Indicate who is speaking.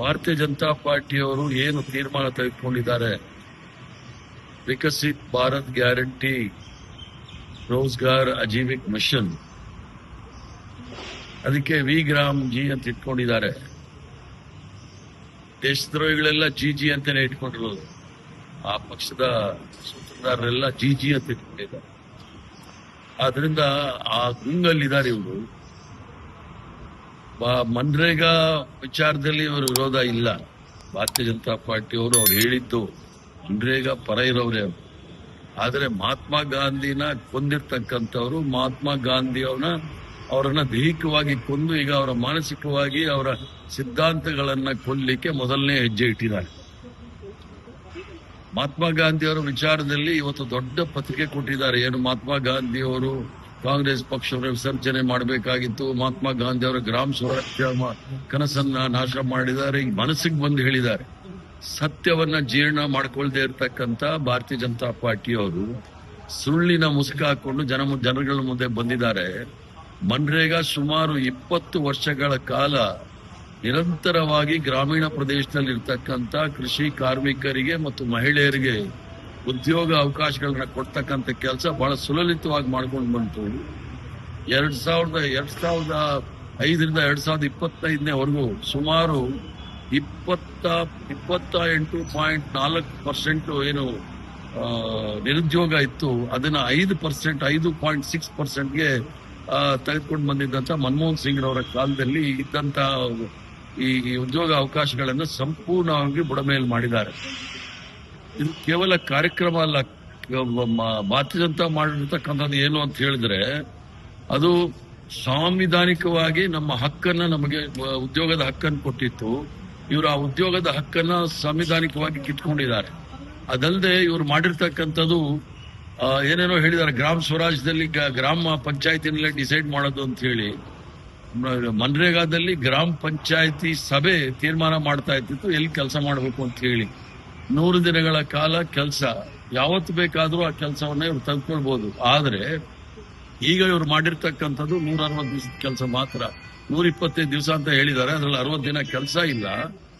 Speaker 1: ಭಾರತೀಯ ಜನತಾ ಪಾರ್ಟಿಯವರು ಏನು ತೀರ್ಮಾನ ತೆಗೆದುಕೊಂಡಿದ್ದಾರೆ? Viksit Bharat guarantee Rozgar Ajeevika mission. ಅದಕ್ಕೆ ವಿ ಗ್ರಾಮ್ ಜಿ ಅಂತ ಇಟ್ಕೊಂಡಿದ್ದಾರೆ. ದೇಶದ್ರೋಹಿಗಳೆಲ್ಲ ಜಿ ಜಿ ಅಂತಾನೆ ಇಟ್ಕೊಂಡಿರೋದು. ಆ ಪಕ್ಷದ ಸೂತ್ರಧಾರರೆಲ್ಲ ಜಿ ಜಿ ಅಂತ ಇಟ್ಕೊಂಡಿದ್ದಾರೆ. ಆದ್ರಿಂದ ಆ ಗುಂಗಲ್ಲಿದ್ದಾರೆ ಇವರು. ಮನ್ರೇಗಾ ವಿಚಾರದಲ್ಲಿ ಇವರು ವಿರೋಧ ಇಲ್ಲ. ಭಾರತೀಯ ಜನತಾ ಪಾರ್ಟಿಯವರು ಅವ್ರು ಹೇಳಿದ್ದು ಮನ್ರೇಗಾ ಪರ ಇರೋರೇ ಅವ್ರು. ಆದರೆ ಮಹಾತ್ಮ ಗಾಂಧಿನ ಕೊಂದಿರ್ತಕ್ಕಂಥವ್ರು ಮಹಾತ್ಮ ಗಾಂಧಿ ಅವನ ಅವರನ್ನ ದೈಹಿಕವಾಗಿ ಕೊಂದು ಈಗ ಅವರ ಮಾನಸಿಕವಾಗಿ ಅವರ ಸಿದ್ಧಾಂತಗಳನ್ನ ಕೊಲ್ಲಿಕ್ಕೆ ಮೊದಲನೇ ಹೆಜ್ಜೆ ಇಟ್ಟಿದ್ದಾರೆ. ಮಹಾತ್ಮ ಗಾಂಧಿ ಅವರ ವಿಚಾರದಲ್ಲಿ ಇವತ್ತು ದೊಡ್ಡ ಪತ್ರಿಕೆ ಕೊಟ್ಟಿದ್ದಾರೆ. ಏನು ಮಹಾತ್ಮ ಗಾಂಧಿ ಅವರು ಕಾಂಗ್ರೆಸ್ ಪಕ್ಷವನ್ನು ವಿಸರ್ಜನೆ ಮಾಡಬೇಕಾಗಿತ್ತು. ಮಹಾತ್ಮ ಗಾಂಧಿ ಅವರ ಗ್ರಾಮ ಸ್ವರಾಜ್ಯ ಕನಸನ್ನ ನಾಶ ಮಾಡಿದ್ದಾರೆ. ಮನಸ್ಸಿಗೆ ಬಂದು ಹೇಳಿದ್ದಾರೆ. ಸತ್ಯವನ್ನ ಜೀರ್ಣ ಮಾಡ್ಕೊಳ್ದೇ ಇರತಕ್ಕಂತ ಭಾರತೀಯ ಜನತಾ ಪಾರ್ಟಿಯವರು ಸುಳ್ಳಿನ ಮುಸುಕ ಹಾಕೊಂಡು ಜನ ಜನಗಳ ಮುಂದೆ ಬಂದಿದ್ದಾರೆ. ಮನ್ರೇಗಾ ಸುಮಾರು ಇಪ್ಪತ್ತು ವರ್ಷಗಳ ಕಾಲ ನಿರಂತರವಾಗಿ ಗ್ರಾಮೀಣ ಪ್ರದೇಶದಲ್ಲಿ ಇರ್ತಕ್ಕಂಥ ಕೃಷಿ ಕಾರ್ಮಿಕರಿಗೆ ಮತ್ತು ಮಹಿಳೆಯರಿಗೆ ಉದ್ಯೋಗ ಅವಕಾಶಗಳನ್ನ ಕೊಡ್ತಕ್ಕಂಥ ಕೆಲಸ ಬಹಳ ಸುಲಲಿತವಾಗಿ ಮಾಡ್ಕೊಂಡು ಬಂತು. ಎರಡ್ ಸಾವಿರದ ಎರಡ್ ಸಾವಿರದ ಐದರಿಂದ ಎರಡ್ ಸಾವಿರದ ಇಪ್ಪತ್ತೈದನೇವರೆಗೂ ಸುಮಾರು ಇಪ್ಪತ್ತ ಇಪ್ಪತ್ತ ಎಂಟು ಪಾಯಿಂಟ್ ನಾಲ್ಕು ಪರ್ಸೆಂಟ್ ಏನು ನಿರುದ್ಯೋಗ ಇತ್ತು. ಅದನ್ನ ಐದು ಪರ್ಸೆಂಟ್, ಐದು ಪಾಯಿಂಟ್ ಸಿಕ್ಸ್ ಪರ್ಸೆಂಟ್ಗೆ ತೆಗೆದುಕೊಂಡು ಬಂದಿದ್ದಂಥ ಮನಮೋಹನ್ ಸಿಂಗ್ ಅವರ ಕಾಲದಲ್ಲಿ ಇದ್ದಂತ ಈ ಈ ಉದ್ಯೋಗ ಅವಕಾಶಗಳನ್ನು ಸಂಪೂರ್ಣವಾಗಿ ಬುಡಮೇಲು ಮಾಡಿದ್ದಾರೆ. ಇದು ಕೇವಲ ಕಾರ್ಯಕ್ರಮ ಅಲ್ಲ ಭಾರತೀಯ ಜನತಾ ಮಾಡಿರ್ತಕ್ಕಂಥದ್ದು ಏನು ಅಂತ ಹೇಳಿದ್ರೆ, ಅದು ಸಾಂವಿಧಾನಿಕವಾಗಿ ನಮ್ಮ ಹಕ್ಕನ್ನ ನಮಗೆ ಉದ್ಯೋಗದ ಹಕ್ಕನ್ನು ಕೊಟ್ಟಿತ್ತು. ಇವರು ಆ ಉದ್ಯೋಗದ ಹಕ್ಕನ್ನ ಸಾಂವಿಧಾನಿಕವಾಗಿ ಕಿತ್ಕೊಂಡಿದ್ದಾರೆ. ಅದಲ್ಲದೆ ಇವರು ಮಾಡಿರ್ತಕ್ಕಂಥದ್ದು ಏನೇನೋ ಹೇಳಿದ್ದಾರೆ. ಗ್ರಾಮ ಸ್ವರಾಜ್ಯದಲ್ಲಿ ಗ್ರಾಮ ಪಂಚಾಯತಿನಲ್ಲೇ ಡಿಸೈಡ್ ಮಾಡೋದು ಅಂತ ಹೇಳಿ ಮನ್ರೇಗಾದಲ್ಲಿ ಗ್ರಾಮ ಪಂಚಾಯತಿ ಸಭೆ ತೀರ್ಮಾನ ಮಾಡ್ತಾ ಇರ್ತಿತ್ತು ಎಲ್ಲಿ ಕೆಲಸ ಮಾಡಬೇಕು ಅಂತ ಹೇಳಿ. ನೂರು ದಿನಗಳ ಕಾಲ ಕೆಲಸ. ಯಾವತ್ತು ಬೇಕಾದರೂ ಆ ಕೆಲಸವನ್ನ ಇವ್ರು ತೆಗೆದುಕೊಳ್ಬಹುದು ಆದ್ರೆ ಈಗ ಇವ್ರು ಮಾಡಿರ್ತಕ್ಕಂಥದ್ದು ನೂರ ಅರವತ್ತು ದಿವಸದ ಕೆಲಸ ಮಾತ್ರ. ನೂರ ಇಪ್ಪತ್ತೈದು ದಿವಸ ಅಂತ ಹೇಳಿದ್ದಾರೆ. ಅದ್ರಲ್ಲಿ ಅರವತ್ತು ದಿನ ಕೆಲಸ ಇಲ್ಲ.